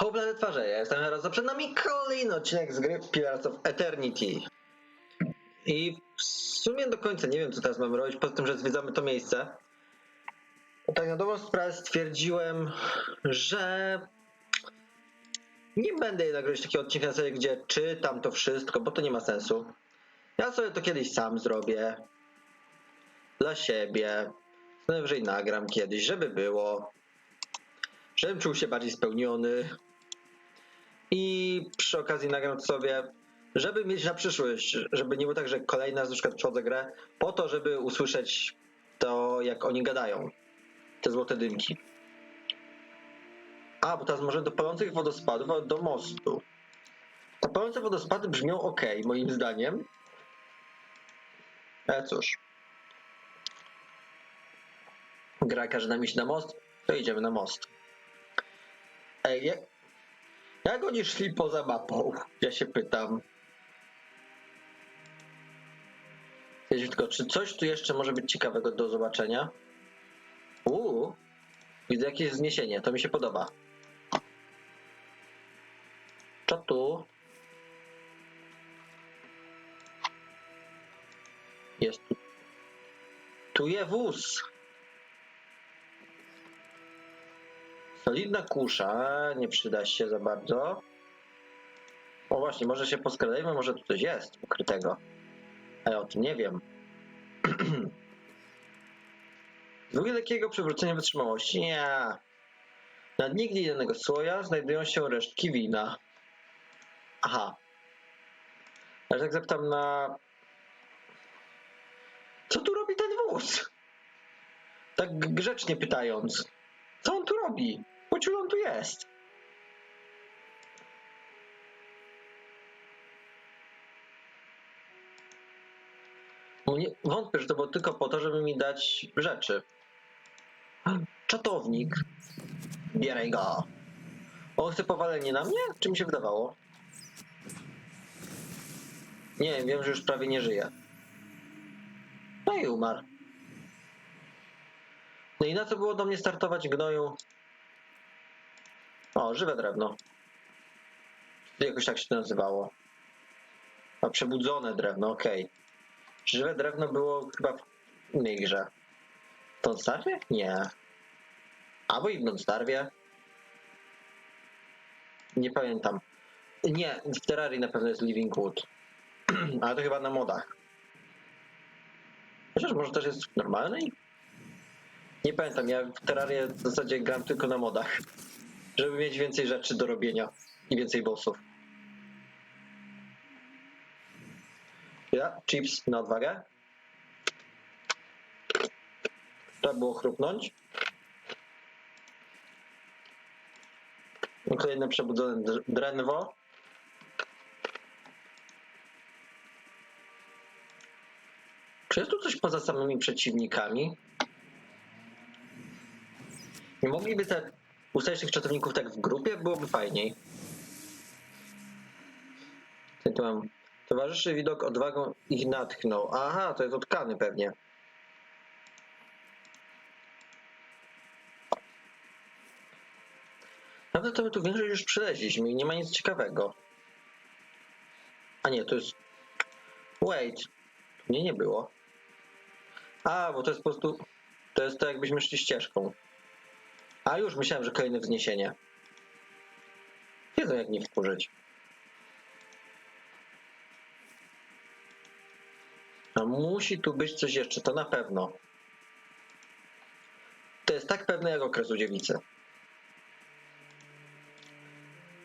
Hope na twarze, ja jestem Heros, przed nami kolejny odcinek z gry Pillars of Eternity. I w sumie do końca nie wiem, co teraz mamy robić, poza tym, że zwiedzamy to miejsce. Tak na dobrą sprawę stwierdziłem, że nie będę jednak robić takiego odcinka na zasadzie, gdzie czytam to wszystko, bo to nie ma sensu. Ja sobie to kiedyś sam zrobię. Dla siebie. Najwyżej nagram kiedyś, żeby było. Żebym czuł się bardziej spełniony. I przy okazji nagram sobie, żeby mieć na przyszłość, żeby nie było tak, że kolejny raz na przykład przechodzę grę, po to, żeby usłyszeć to, jak oni gadają. Te złote dymki. A, bo teraz możemy do palących wodospadów, do mostu. Te palące wodospady brzmią ok, moim zdaniem. Ale cóż. Gra każe nam iść na most, to idziemy na most. Ej, jak, oni szli poza mapą? Ja się pytam. Tylko, czy coś tu jeszcze może być ciekawego do zobaczenia? Uuu, widzę jakieś wzniesienie, to mi się podoba. Co tu? Jest tu. Tu je wóz. Solidna kusza, nie przyda się za bardzo. O właśnie, może się poskradajmy, może tu coś jest ukrytego. A ja o tym nie wiem. Drugie lekkiego przywrócenia wytrzymałości? Nie. Na dnie gliwianego słoja znajdują się resztki wina. Aha. Ale tak zapytam na... Co tu robi ten wóz? Tak grzecznie pytając. Co on tu robi? Po ciu on tu jest? Nie, wątpię, że to było tylko po to, żeby mi dać rzeczy. Czatownik. Bieraj go. On chce powalenie na mnie? Czy mi się wydawało? Nie wiem, że już prawie nie żyje. No i umarł. No i na co było do mnie startować gnoju? O, żywe drewno. Jakoś tak się to nazywało. A przebudzone drewno, okej. Żywe drewno było chyba w innej grze. W Don't Starve? Nie. Albo i w Don't Starve. Nie pamiętam. Nie, w Terrarii na pewno jest Living Wood. Ale to chyba na modach. Chociaż może też jest w normalnej? Nie pamiętam, ja w Terrarię w zasadzie gram tylko na modach. Żeby mieć więcej rzeczy do robienia i więcej bossów. Ja, chips na odwagę. Trzeba było chrupnąć. Kolejne przebudzone dr- drenwo. Czy jest tu coś poza samymi przeciwnikami? Nie mogliby te ustawić tych czatowników tak w grupie? Byłoby fajniej. Co tu mam? Towarzyszy widok odwagą ich natchnął. Aha, to jest otkany pewnie. Nawet to my tu większość już przyleźliśmy i nie ma nic ciekawego. A nie, to jest... Wait. Nie, nie było. A, bo to jest po prostu... To jest to jakbyśmy szli ścieżką. A już myślałem, że kolejne wzniesienie. Wiedzą jak nie wkurzyć. A musi tu być coś jeszcze, to na pewno. To jest tak pewne jak okres u dziewicy.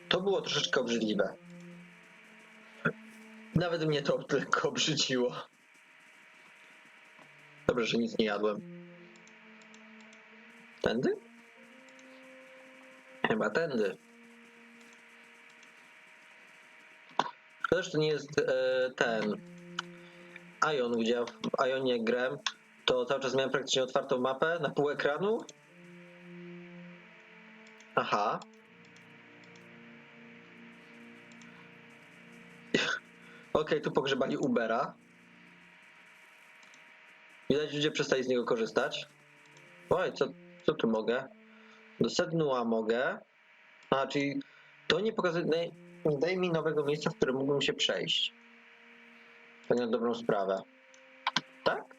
To było troszeczkę obrzydliwe. Nawet mnie to tylko obrzydziło. Dobrze, że nic nie jadłem. Tędy? Chyba tędy. To nie jest e, ten Ion, gdzie w Ionie grałem, to cały czas miałem praktycznie otwartą mapę na pół ekranu. Aha. Okej, tu pogrzebali Ubera. Widać, ludzie przestali z niego korzystać. Oj, co, co tu mogę? Do Sednua mogę. A, czyli To nie pokazuje, nie, nie daje mi nowego miejsca, w którym mógłbym się przejść. Tak na dobrą sprawę. Tak?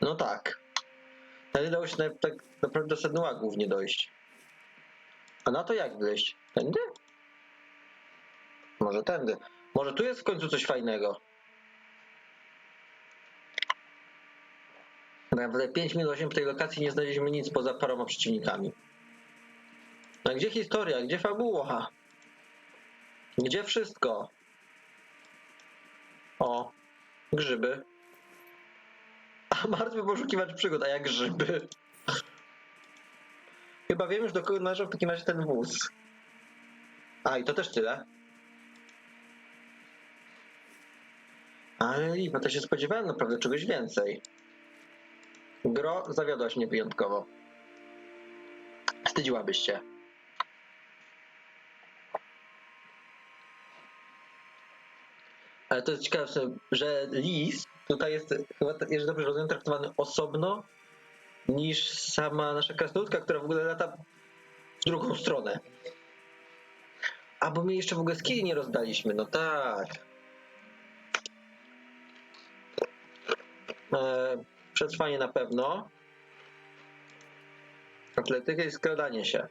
No tak. Ale dało się na, tak naprawdę do sedna głównie dojść. A na to jak wleźć? Tędy? Może tędy. Może tu jest w końcu coś fajnego. Naprawdę 5 minut 8 w tej lokacji nie znaleźliśmy nic poza paroma przeciwnikami. No gdzie historia? Gdzie fabuła? Gdzie wszystko? O, grzyby. A martwy poszukiwacz przygód, a jak grzyby? Chyba wiem już do kogo należał w takim razie ten wóz. A, i to też tyle. Ale lipa, to się spodziewałem naprawdę czegoś więcej. Gro, zawiodłaś mnie wyjątkowo. Wstydziłabyś się. Ale to jest ciekawe, że lis tutaj jest chyba, jeżeli dobrze rozumiem, traktowany osobno niż sama nasza krasnoludka, która w ogóle lata w drugą stronę. A bo my jeszcze w ogóle skilli nie rozdaliśmy, no tak. E, przetrwanie na pewno. Atletyka i skradanie się.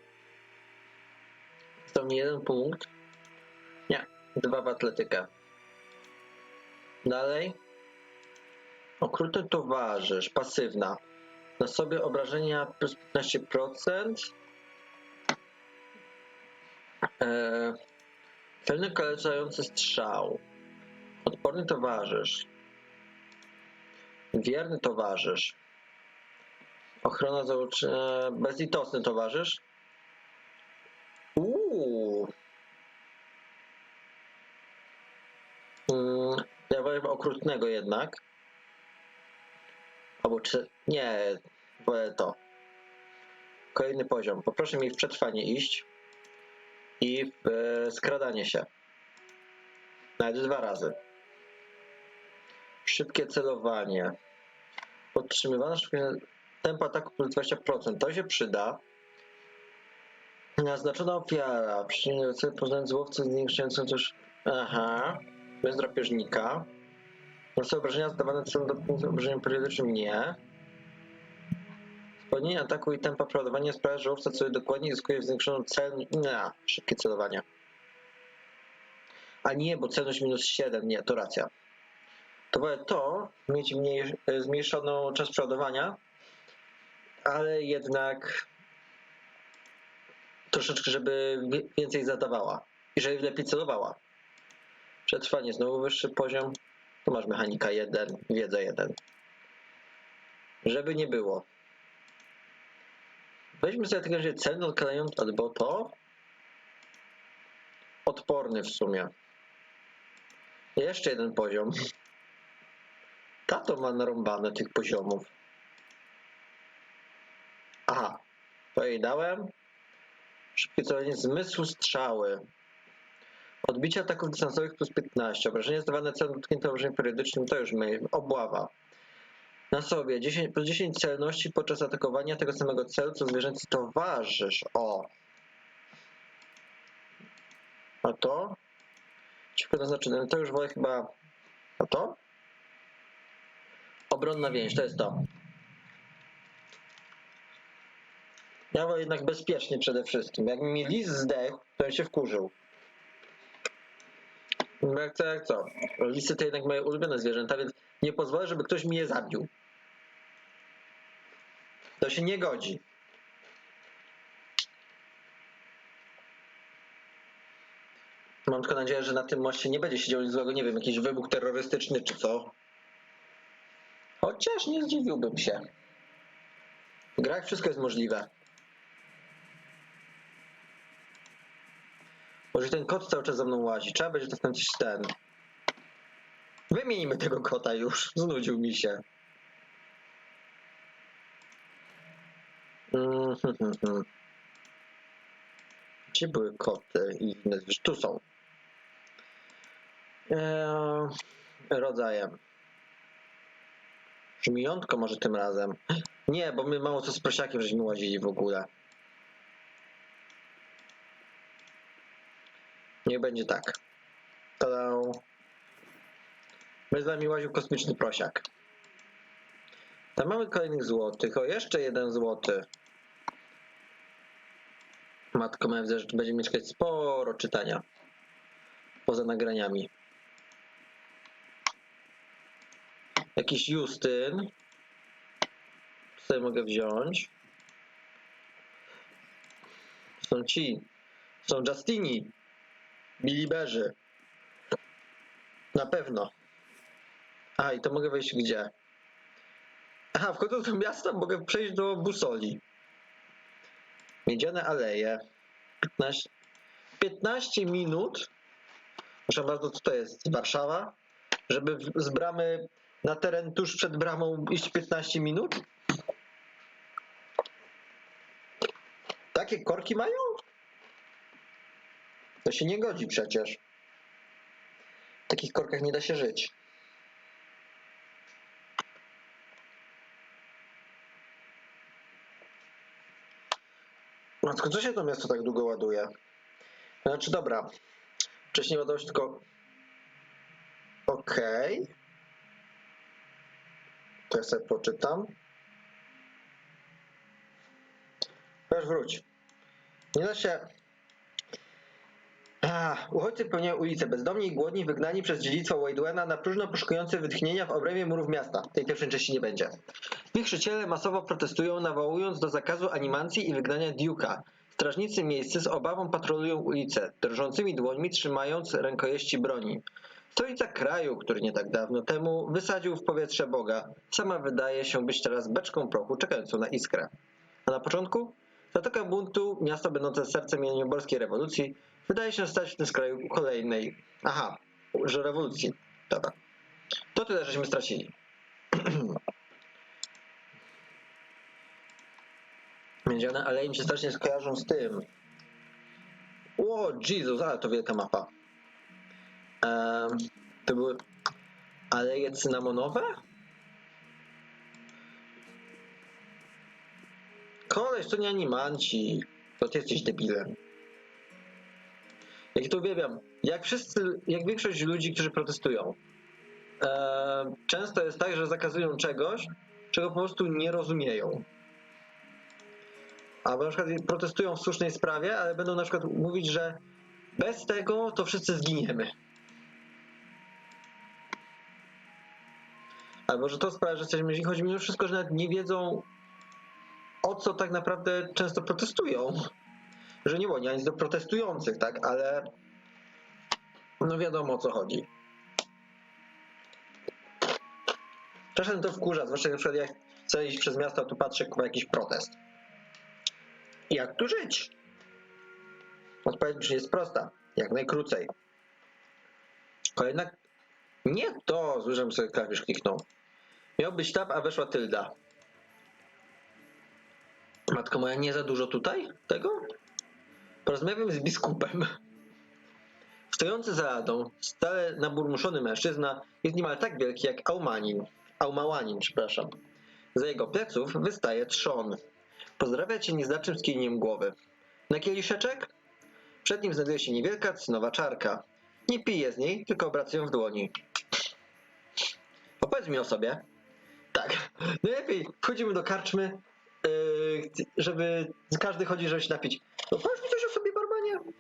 To mi jeden punkt. Nie, dwa w atletykę. Dalej. Okrutny towarzysz, pasywna. Na sobie obrażenia plus 15%. Eee, celny kaleczający strzał. Odporny towarzysz. Wierny towarzysz. Ochrona zauczenia. Bezlitosny towarzysz. Uuu. Mm, ja wolę okrutnego jednak. Albo czy. Nie, wolę to. Kolejny poziom. Poproszę mi w przetrwanie iść i w e, skradanie się. Nawet dwa razy. Szybkie celowanie. Podtrzymywane tempo ataku plus 20%. To się przyda. Naznaczona ofiara. Przyczynienie cel poznając łowcę zwiększającą też... Aha. Bez drapieżnika. Masy obrażenia zdawane są dotknięte obrażeniem periodycznym nie. Spowolnienie ataku i tempa przeładowania sprawia, że łowca sobie dokładnie zyskuje zwiększoną celność. Nie, szybkie celowanie. A nie, bo celność minus 7, nie, to racja. To to, mieć mniej, e, zmniejszoną czas przeładowania, ale jednak troszeczkę, żeby więcej zadawała i żeby lepiej celowała. Przetrwanie, znowu wyższy poziom. Tu masz mechanika 1, wiedza 1. Żeby nie było. Weźmy sobie tylko, że celny odkalający albo to. Odporny w sumie. Jeszcze jeden poziom. Tato ma narąbane tych poziomów. Aha, to jej dałem. Szybkie celowanie zmysłu strzały. Odbicie ataków dystansowych plus 15. Obrażenie zdawane celem dotkniętym obrażeniem periodycznym to już my. Obława. Na sobie 10, plus 10 celności podczas atakowania tego samego celu, co zwierzęcy towarzysz. O. A to? Cicho zaznaczone. To już wolę chyba. A to? Obronna więź, to jest to. Ja wolę jednak bezpiecznie przede wszystkim. Jak mi lis zdechł, to bym się wkurzył. No jak co, jak co. Lisy to jednak moje ulubione zwierzęta, więc nie pozwolę, żeby ktoś mnie zabił. To się nie godzi. Mam tylko nadzieję, że na tym moście nie będzie się działo nic złego, nie wiem, jakiś wybuch terrorystyczny czy co. Chociaż nie zdziwiłbym się. W grach wszystko jest możliwe. Może ten kot cały czas za mną łazi. Trzeba będzie to końcu ten. Wymienimy tego kota już. Znudził mi się. Mm, hmm, hmm. Gdzie były koty i inne? Tu są. Eee, rodzajem. Żmijątko może tym razem. Nie, bo my mało co z prosiakiem żeśmy łazili w ogóle. Niech będzie tak. Tada. Bez nami łaził kosmiczny prosiak. Tam mamy kolejnych złotych. O, jeszcze jeden złoty. Matko widzę, że tu będzie mieszkać sporo czytania. Poza nagraniami. Jakiś Justyn. Tutaj mogę wziąć. Są ci. Są Justini. Biliberzy. Na pewno. A, i to mogę wejść gdzie? Aha, wchodząc do miasta mogę przejść do Busoli. Miedziane aleje. 15, 15 minut. Proszę bardzo, co to jest? Warszawa? Żeby z bramy na teren tuż przed bramą iść 15 minut? Takie korki mają? To się nie godzi przecież. W takich korkach nie da się żyć. Matko, co się to miasto tak długo ładuje? Znaczy, dobra. Wcześniej ładowało się tylko... Okej. To ja sobie poczytam. Już wróć. Nie da się... A, uchodźcy pełniają ulice, bezdomni i głodni, wygnani przez dziedzictwo Wajdwena, na próżno poszukujący wytchnienia w obrębie murów miasta. Tej pierwszej części nie będzie. Wichrzyciele masowo protestują, nawołując do zakazu animacji i wygnania Duke'a. Strażnicy miejscy z obawą patrolują ulice, drżącymi dłońmi trzymając rękojeści broni. Stolica kraju, który nie tak dawno temu wysadził w powietrze Boga, sama wydaje się być teraz beczką prochu czekającą na iskrę. A na początku? Zatoka buntu, miasto będące sercem janieborskiej rewolucji, wydaje się stać w tym kraju kolejnej. Aha, że rewolucji. Dobra. To tyle, żeśmy stracili. Miedziane aleje mi się strasznie skojarzą z tym. O, Jezus, ale to wielka mapa. Em, to były aleje cynamonowe? Koleś, to nie animanci. To ty jesteś debilem. Jak to uwielbiam. Jak wszyscy, jak większość ludzi, którzy protestują. często jest tak, że zakazują czegoś, czego po prostu nie rozumieją. Albo na przykład protestują w słusznej sprawie, ale będą na przykład mówić, że bez tego to wszyscy zginiemy. Albo że to sprawia, że jesteśmy, jeśli chodzi mimo wszystko, że nawet nie wiedzą o co tak naprawdę często protestują. Że nie było nic do protestujących, tak, ale no wiadomo o co chodzi. Czasem to wkurza, zwłaszcza na przykład jak chcę iść przez miasto, tu patrzę na jakiś protest. Jak tu żyć? Odpowiedź jest prosta. Jak najkrócej. Kolejna... Nie to, żebym sobie klawisz kliknął. Miał być tab, a weszła tylda. Matko moja, nie za dużo tutaj tego? Porozmawiam z biskupem. Stojący za ladą, stale naburmuszony mężczyzna jest niemal tak wielki jak Aumanin. Aumałanin, przepraszam. Za jego pleców wystaje trzon. Pozdrawia cię nieznacznym skinieniem głowy. Na kieliszeczek? Przed nim znajduje się niewielka cynowa czarka. Nie pije z niej, tylko obraca ją w dłoni. Opowiedz mi o sobie. Tak. Najlepiej wchodzimy do karczmy, yy, żeby każdy chodzi, żeby się napić. No powiedz mi coś o sobie, barmanie.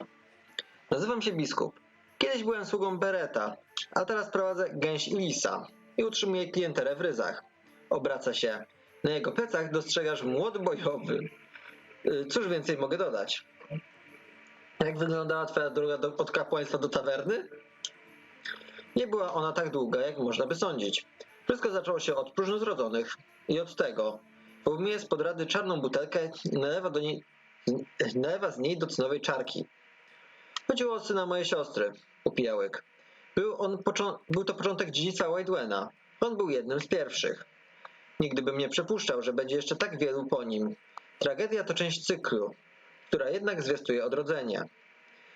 Nazywam się biskup. Kiedyś byłem sługą Bereta, a teraz prowadzę gęś lisa i utrzymuję klienterę w ryzach. Obraca się. Na jego plecach dostrzegasz młot bojowy. Yy, Cóż więcej mogę dodać? Jak wyglądała twoja droga do, od kapłaństwa do tawerny? Nie była ona tak długa, jak można by sądzić. Wszystko zaczęło się od próżnozrodzonych i od tego. Wyjmuje spod rady czarną butelkę i nalewa, do niej, nalewa z niej do cynowej czarki. Chodziło o syna mojej siostry, upijałek. Był, on był to początek dziedzictwa Whitewena. On był jednym z pierwszych. Nigdy bym nie przypuszczał, że będzie jeszcze tak wielu po nim. Tragedia to część cyklu, która jednak zwiastuje odrodzenie.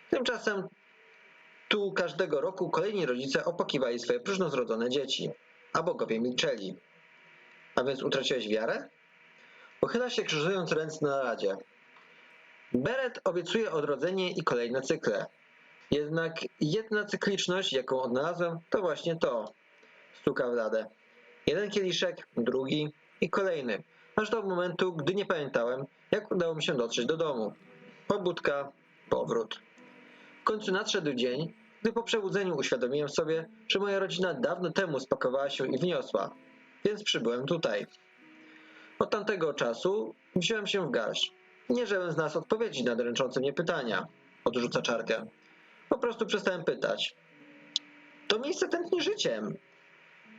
Tymczasem tu każdego roku kolejni rodzice opakiwali swoje próżnozrodzone dzieci, a bogowie milczeli. A więc utraciłeś wiarę? Pochyla się krzyżując ręce na radzie. Beret obiecuje odrodzenie i kolejne cykle. Jednak jedna cykliczność, jaką odnalazłem, to właśnie to. Stuka w radę. Jeden kieliszek, drugi i kolejny. Aż do momentu, gdy nie pamiętałem, jak udało mi się dotrzeć do domu. Pobudka, powrót. W końcu nadszedł dzień, gdy po przebudzeniu uświadomiłem sobie, że moja rodzina dawno temu spakowała się i wniosła, więc przybyłem tutaj. Od tamtego czasu wziąłem się w garść. Nie żebym znalazł odpowiedzi na dręczące mnie pytania, odrzuca czarkę. Po prostu przestałem pytać. To miejsce tętni życiem.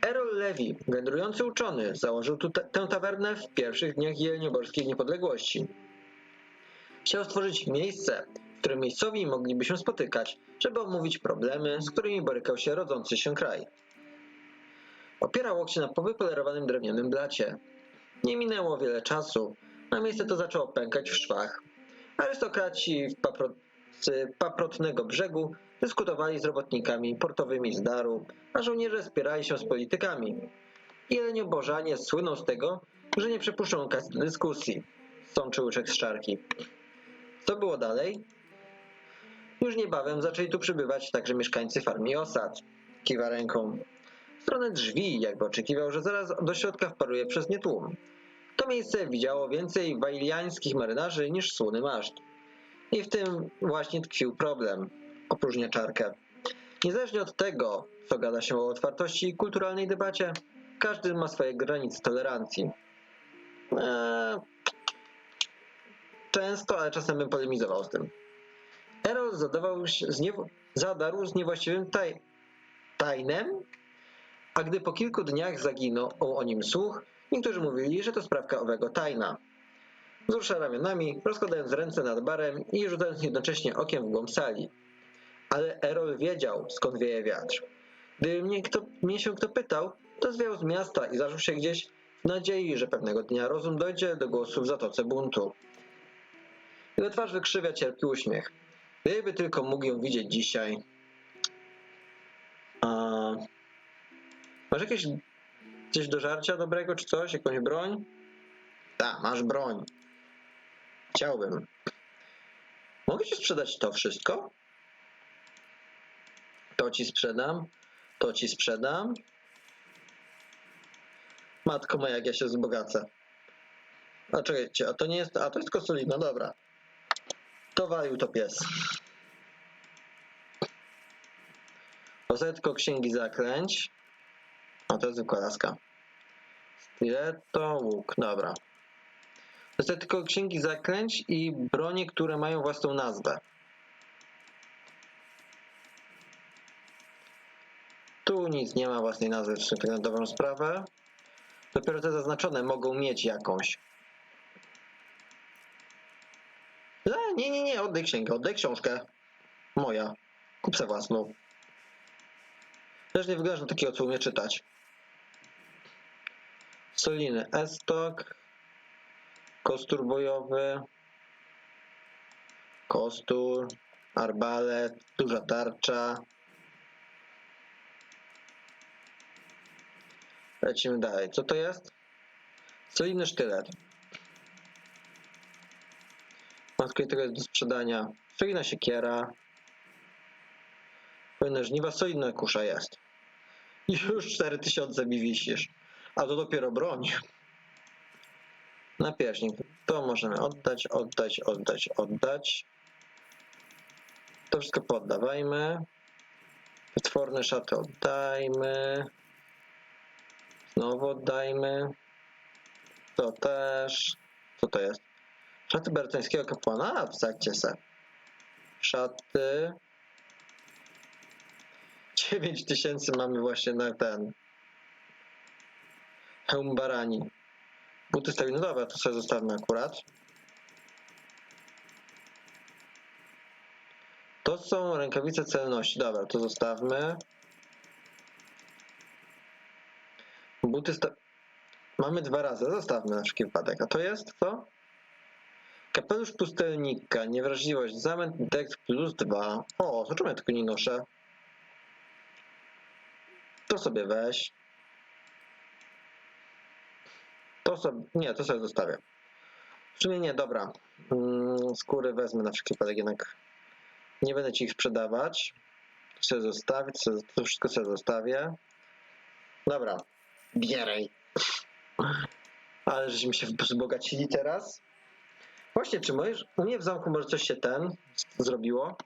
Errol Levy, wędrujący uczony, założył tę tawernę w pierwszych dniach jelnioborskiej niepodległości. Chciał stworzyć miejsce, w którym miejscowi mogliby się spotykać, żeby omówić problemy, z którymi borykał się rodzący się kraj. Opierał łokcie na powypolerowanym drewnianym blacie. Nie minęło wiele czasu, a miejsce to zaczęło pękać w szwach. Arystokraci w papro... z paprotnego brzegu dyskutowali z robotnikami portowymi z daru, a żołnierze spierali się z politykami. Jeleniobożanie słyną z tego, że nie przepuszczą dyskusji. Sączył łyczek z czarki. Co było dalej? Już niebawem zaczęli tu przybywać także mieszkańcy farm i osad. Kiwa ręką. W stronę drzwi, jakby oczekiwał, że zaraz do środka wparuje przez nie tłum. To miejsce widziało więcej wailiańskich marynarzy niż słony maszt. I w tym właśnie tkwił problem. Opróżnia czarkę. Niezależnie od tego, co gada się o otwartości i kulturalnej debacie, każdy ma swoje granice tolerancji. Eee, często, ale czasem bym polemizował z tym. Errol zadawał z niewo- zadarł z niewłaściwym taj- tajnem, a gdy po kilku dniach zaginął o nim słuch, niektórzy mówili, że to sprawka owego tajna. Wzrusza ramionami, rozkładając ręce nad barem i rzucając jednocześnie okiem w głąb sali. Ale Errol wiedział, skąd wieje wiatr. Gdy mnie, kto, mnie się kto pytał, to zwiał z miasta i zaczął się gdzieś w nadziei, że pewnego dnia rozum dojdzie do głosu w zatoce buntu. Jego twarz wykrzywia cierpki uśmiech. Gdyby tylko mógł ją widzieć dzisiaj. A... Masz jakieś coś do żarcia dobrego, czy coś? Jakąś broń? Tak, masz broń. Chciałbym. Mogę ci sprzedać to wszystko? To ci sprzedam. To ci sprzedam. Matko moja, jak ja się wzbogacę. A czekajcie, a to nie jest. A to jest kosolina, dobra. To walił to pies. Rozetko księgi zaklęć. O, to jest zwykła laska. Stiletto, łuk, dobra. Tylko księgi zaklęć i bronie, które mają własną nazwę. Tu nic nie ma własnej nazwy, w tak na dobrą sprawę. Dopiero te zaznaczone mogą mieć jakąś. E, nie, nie, nie, oddaj księgę, oddaj książkę. Moja. Kup se własną. Też nie wyglądasz na takiego, co umie czytać. Soliny Estok. Kostur bojowy. Kostur. Arbalet. Duża tarcza. Lecimy dalej. Co to jest? Solidny sztylet. Matko, tego jest do sprzedania. Solidna siekiera. Pełne żniwa, solidna kusza jest. Już 4000 mi wisisz. A to dopiero broń. Napierśnik. To możemy oddać, oddać, oddać, oddać. To wszystko poddawajmy. Wytworne szaty oddajmy. Znowu oddajmy. To też. Co to jest? Szaty berceńskiego kapłana? A, wsadźcie se. Szaty. 9 tysięcy mamy właśnie na ten. Hełm barani. Buty stawiły. No dobra, to sobie zostawmy akurat. To są rękawice celności. Dobra, to zostawmy. Buty sta... Mamy dwa razy. Zostawmy na wszelki wypadek. A to jest co? Kapelusz pustelnika. Niewrażliwość. Zamęt dekt plus dwa. O, to czemu ja tylko nie noszę? To sobie weź. To sobie. Nie, to sobie zostawię. W sumie nie, dobra. Mm, skóry wezmę na wszelki wypadek jednak. Nie będę ci ich sprzedawać. To sobie zostawię, to, sobie, to wszystko sobie zostawię. Dobra, bieraj. Ale żeśmy się wzbogacili teraz. Właśnie, czy możesz, u mnie w zamku może coś się ten zrobiło?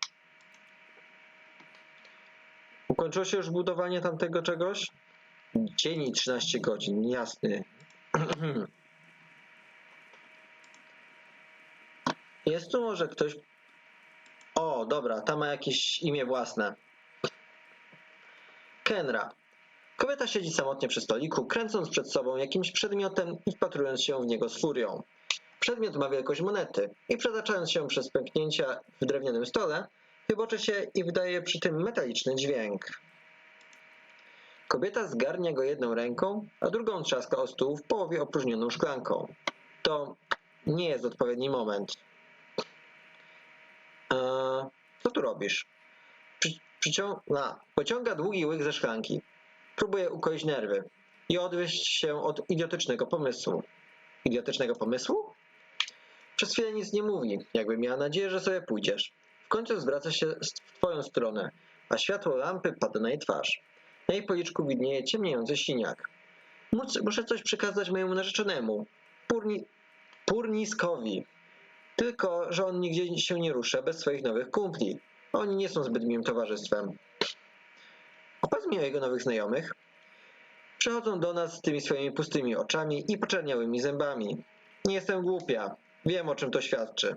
Ukończyło się już budowanie tamtego czegoś? Dzień i 13 godzin, jasny. Jest tu może ktoś. O, dobra, ta ma jakieś imię własne. Kenra. Kobieta siedzi samotnie przy stoliku, kręcąc przed sobą jakimś przedmiotem i wpatrując się w niego z furią. Przedmiot ma wielkość monety i przetaczając się przez pęknięcia w drewnianym stole, chybocze się i wydaje przy tym metaliczny dźwięk. Kobieta zgarnia go jedną ręką, a drugą trzaska o stół w połowie opróżnioną szklanką. To nie jest odpowiedni moment. Eee, co tu robisz? Przy, przycią- a, pociąga długi łyk ze szklanki. Próbuje ukoić nerwy i odwieść się od idiotycznego pomysłu. Idiotycznego pomysłu? Przez chwilę nic nie mówi, jakby miała nadzieję, że sobie pójdziesz. W końcu zwraca się w twoją stronę, a światło lampy pada na jej twarz. Na jej policzku widnieje ciemniejący siniak. Mus- Muszę coś przekazać mojemu narzeczonemu. Purni... Purniskowi. Tylko, że on nigdzie się nie rusza bez swoich nowych kumpli. Oni nie są zbyt miłym towarzystwem. Opowiedz mi o jego nowych znajomych. Przychodzą do nas z tymi swoimi pustymi oczami i poczerniałymi zębami. Nie jestem głupia. Wiem, o czym to świadczy.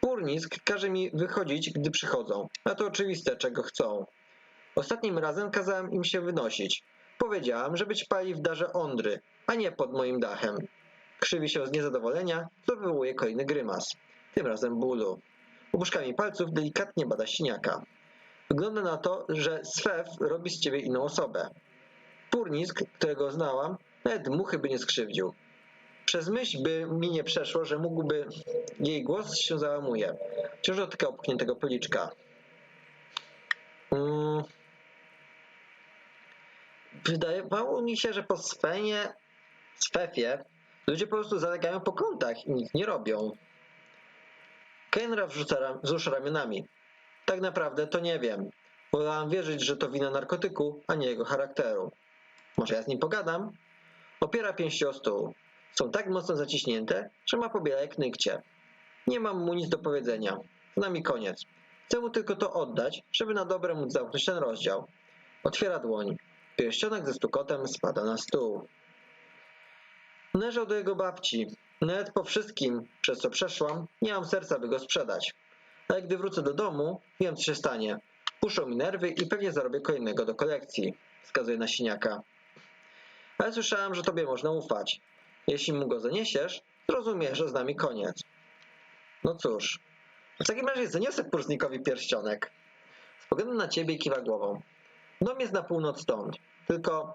Purnisk każe mi wychodzić, gdy przychodzą. A to oczywiste, czego chcą. Ostatnim razem kazałem im się wynosić. Powiedziałam, żeby ćpali w darze Ondry, a nie pod moim dachem. Krzywi się z niezadowolenia, co wywołuje kolejny grymas. Tym razem bólu. Opuszkami palców delikatnie bada siniaka. Wygląda na to, że Swef robi z ciebie inną osobę. Purnisk, którego znałam, nawet muchy by nie skrzywdził. Przez myśl by mi nie przeszło, że mógłby... Jej głos się załamuje. Wciąż dotyka opchniętego policzka. Mm. Wydawało mi się, że po Svenie, Swefie ludzie po prostu zalegają po kątach i nic nie robią. Kenra wrzuca wzrusza ramionami. Tak naprawdę to nie wiem. Wolałam wierzyć, że to wina narkotyku, a nie jego charakteru. Może ja z nim pogadam? Opiera pięści o stół. Są tak mocno zaciśnięte, że ma pobiela jak nykcie. Nie mam mu nic do powiedzenia. Z nami koniec. Chcę mu tylko to oddać, żeby na dobre móc zamknąć ten rozdział. Otwiera dłoń. Pierścionek ze stukotem spada na stół. Należał do jego babci. Nawet po wszystkim, przez co przeszłam, nie mam serca, by go sprzedać. Ale gdy wrócę do domu, wiem, co się stanie. Puszczą mi nerwy i pewnie zarobię kolejnego do kolekcji, wskazuje na siniaka. Ale słyszałam, że tobie można ufać. Jeśli mu go zaniesiesz, zrozumiesz, że z nami koniec. No cóż, w takim razie zaniosę Pursnikowi pierścionek. Spoglądam na ciebie i kiwa głową. Dom jest na północ stąd. Tylko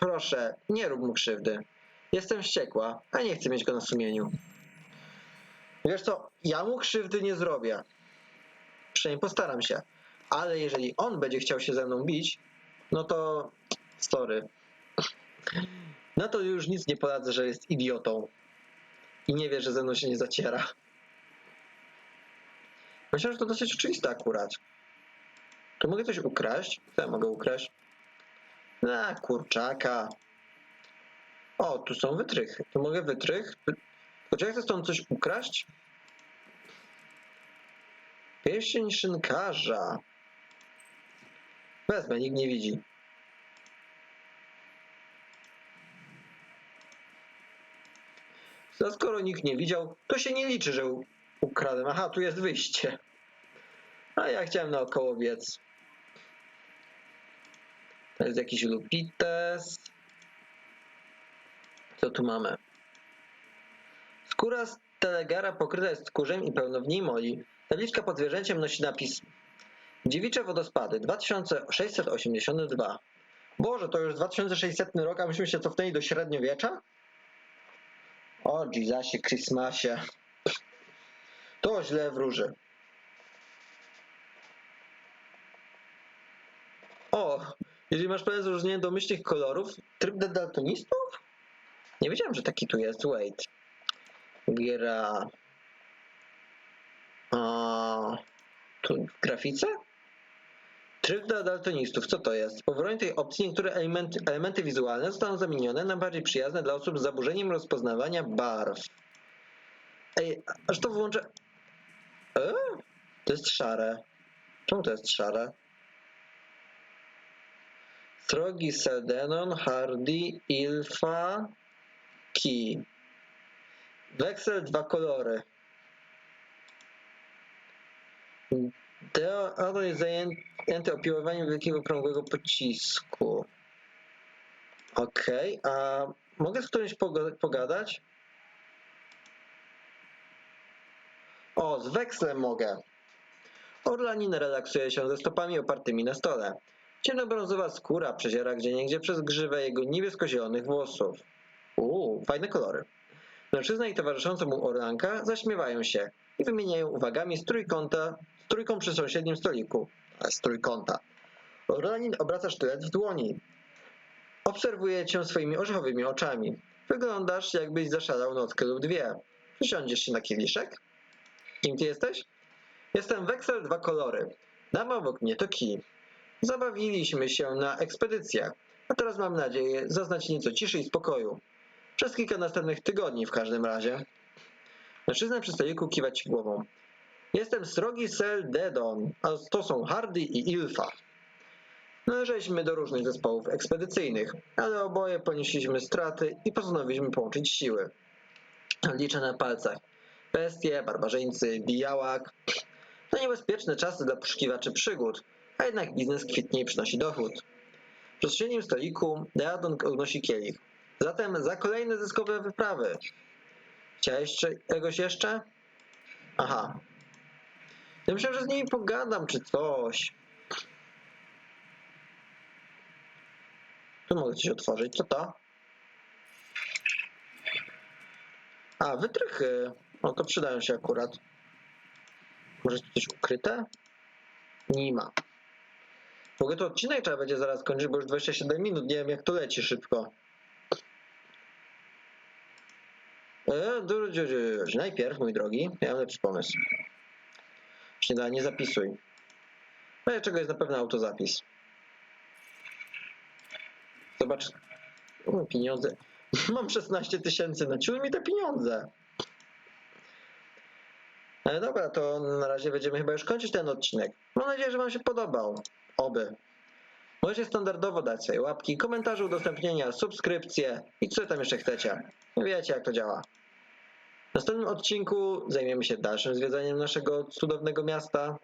proszę, nie rób mu krzywdy. Jestem wściekła, a nie chcę mieć go na sumieniu. Wiesz co, ja mu krzywdy nie zrobię. Przynajmniej postaram się. Ale jeżeli on będzie chciał się ze mną bić, no to sorry. Na to już nic nie poradzę, że jest idiotą. I nie wie, że ze mną się nie zaciera. Myślę, że to dosyć oczywiste akurat. To mogę coś ukraść? Co ja mogę ukraść? Na kurczaka. O, tu są wytrychy. To mogę wytrych? Czy ja chcę stąd coś ukraść? Pierścień szynkarza. Wezmę, nikt nie widzi. No skoro nikt nie widział, to się nie liczy, że ukradłem. Aha, tu jest wyjście. A ja chciałem naokoło biec. To jest jakiś lupites. Co tu mamy? Skóra z telegara pokryta jest skórzem i pełno w niej moli. Tabliczka pod zwierzęciem nosi napis Dziewicze wodospady 2682. Boże, to już 2600 rok, a myśmy się cofnęli do średniowiecza? O Jezusie Christmasie. To źle wróży. O, jeżeli masz plan z różnieniem domyślnych kolorów, tryb dla daltonistów? Nie wiedziałem, że taki tu jest. Wait. Gra. A, Tu grafice? Dla daltonistów, co to jest? Po wybraniu tej opcji niektóre elementy, elementy wizualne zostaną zamienione na bardziej przyjazne dla osób z zaburzeniem rozpoznawania barw. Ej, aż to wyłączę... E? To jest szare. Czemu to jest szare? Srogi, Seldenon, Hardy, Ilfa, Ki. Weksel dwa kolory. Teodor jest zajęty opiłowaniem wielkiego okrągłego pocisku. Okej, a mogę z którymś poga- pogadać? O, z Wekslem mogę. Orlanin relaksuje się ze stopami opartymi na stole. Ciemnobrązowa skóra przeziera gdzieniegdzie przez grzywę jego niebiesko-zielonych włosów. Uuu, fajne kolory. Mężczyzna i towarzysząca mu Orlanka zaśmiewają się i wymieniają uwagami z trójkąta, trójką przy sąsiednim stoliku. Z trójkąta. Orlanin obraca sztylet w dłoni. Obserwuje cię swoimi orzechowymi oczami. Wyglądasz, jakbyś zaszalał nockę lub dwie. Przysiądziesz się na kieliszek? Kim ty jesteś? Jestem Weksel dwa kolory. Dama obok mnie to Ki. Zabawiliśmy się na ekspedycjach, a teraz mam nadzieję zaznać nieco ciszy i spokoju. Przez kilka następnych tygodni w każdym razie. Mężczyzna przy stoliku kiwa ci głową. Jestem Srogi Sel Dedon, a to są Hardy i Ilfa. Należeliśmy do różnych zespołów ekspedycyjnych, ale oboje ponieśliśmy straty i postanowiliśmy połączyć siły. Liczę na palcach. Bestie, barbarzyńcy, bijałak. To niebezpieczne czasy dla poszukiwaczy przygód, a jednak biznes kwitnie i przynosi dochód. Przy sąsiednim stoliku Deadon unosi kielich. Zatem za kolejne zyskowe wyprawy. Chciałeś czegoś jeszcze? Aha. Ja myślałem, że z nimi pogadam czy coś. Tu mogę coś otworzyć. Co to? A, wytrychy. No to przydają się akurat. Może coś ukryte? Nie ma. W ogóle to odcinek trzeba będzie zaraz kończyć, bo już 27 minut. Nie wiem, jak to leci szybko. E, du- Najpierw, mój drogi, ja mam lepszy pomysł. Śniadanie, nie zapisuj. No czego jest na pewno autozapis. Zobacz. O, pieniądze. Mam 16 tysięcy, no ciul mi te pieniądze. Ale dobra, to na razie będziemy chyba już kończyć ten odcinek. Mam nadzieję, że Wam się podobał. Oby. Możecie standardowo dać swoje łapki, komentarze, udostępnienia, subskrypcje i co tam jeszcze chcecie. Wiecie, jak to działa. W następnym odcinku zajmiemy się dalszym zwiedzaniem naszego cudownego miasta.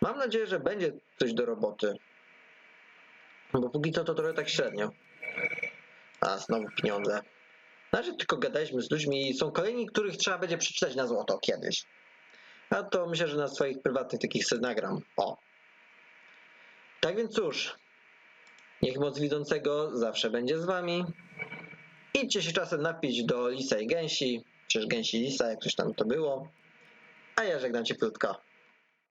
Mam nadzieję, że będzie coś do roboty. Bo póki co to trochę tak średnio. A, znowu pieniądze. Na razie tylko gadaliśmy z ludźmi i są kolejni, których trzeba będzie przeczytać na złoto kiedyś. A to myślę, że na swoich prywatnych takich se nagram. O. Tak więc cóż. Niech moc widzącego zawsze będzie z wami. Idźcie się czasem napić do lisa i gęsi. Przecież gęsi lisa, jak coś tam to było. A ja żegnam cię krótko.